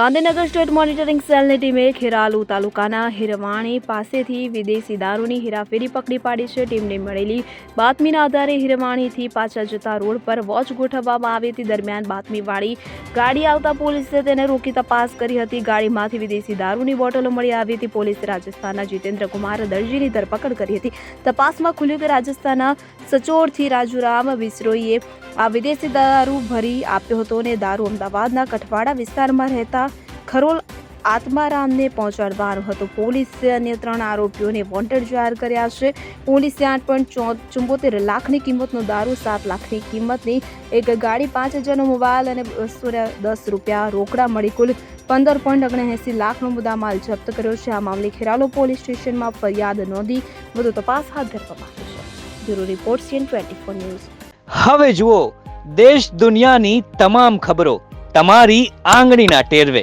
Gandhinagar state monitoring સેલની ટીમે ખેરાલુ તાલુકાના હિરવાણી પાસેથી વિદેશી દારૂની હેરાફેરી પકડી પાડી છે. ટીમને મળેલી બાતમીના આધારે હિરવાણીથી પાછા જતા રોડ પર વોચ ગોઠવવામાં આવી હતી. દરમિયાન બાતમીવાળી ગાડી આવતા પોલીસે તેને રોકી તપાસ કરી હતી. ગાડીમાંથી વિદેશી દારૂની બોટલો મળી આવી હતી. પોલીસે રાજસ્થાનના જીતેન્દ્ર કુમાર દરજીની ધરપકડ કરી હતી. તપાસમાં ખુલ્યું કે રાજસ્થાનના સચોરથી રાજુરામ વિસરોઈએ આ વિદેશી દારૂ ભરી આપ્યો હતો અને દારૂ અમદાવાદના કઠવાડા વિસ્તારમાં રહેતા ખરોલ આત્મારામને પહોંચાડવાનો હતો. પોલીસે અન્ય ત્રણ આરોપીઓને વોન્ટેડ જાહેર કર્યા છે. પોલીસે આઠ પોઈન્ટ ચુંબોતેર લાખની કિંમતનો દારૂ, સાત લાખની કિંમતની એક ગાડી, પાંચ હજારનો મોબાઈલ અને બસો દસ રૂપિયા રોકડા મળી કુલ પંદર પોઈન્ટ ઓગણએંસી લાખનો મુદ્દામાલ જપ્ત કર્યો છે. આ મામલે ખેરાલો પોલીસ સ્ટેશનમાં ફરિયાદ નોંધી વધુ તપાસ હાથ ધરવામાં આવી છે. Bureau report CN twenty four news. હવે જુઓ, દેશ દુનિયાની તમામ ખબરો તમારી આંગળીના ટેરવે.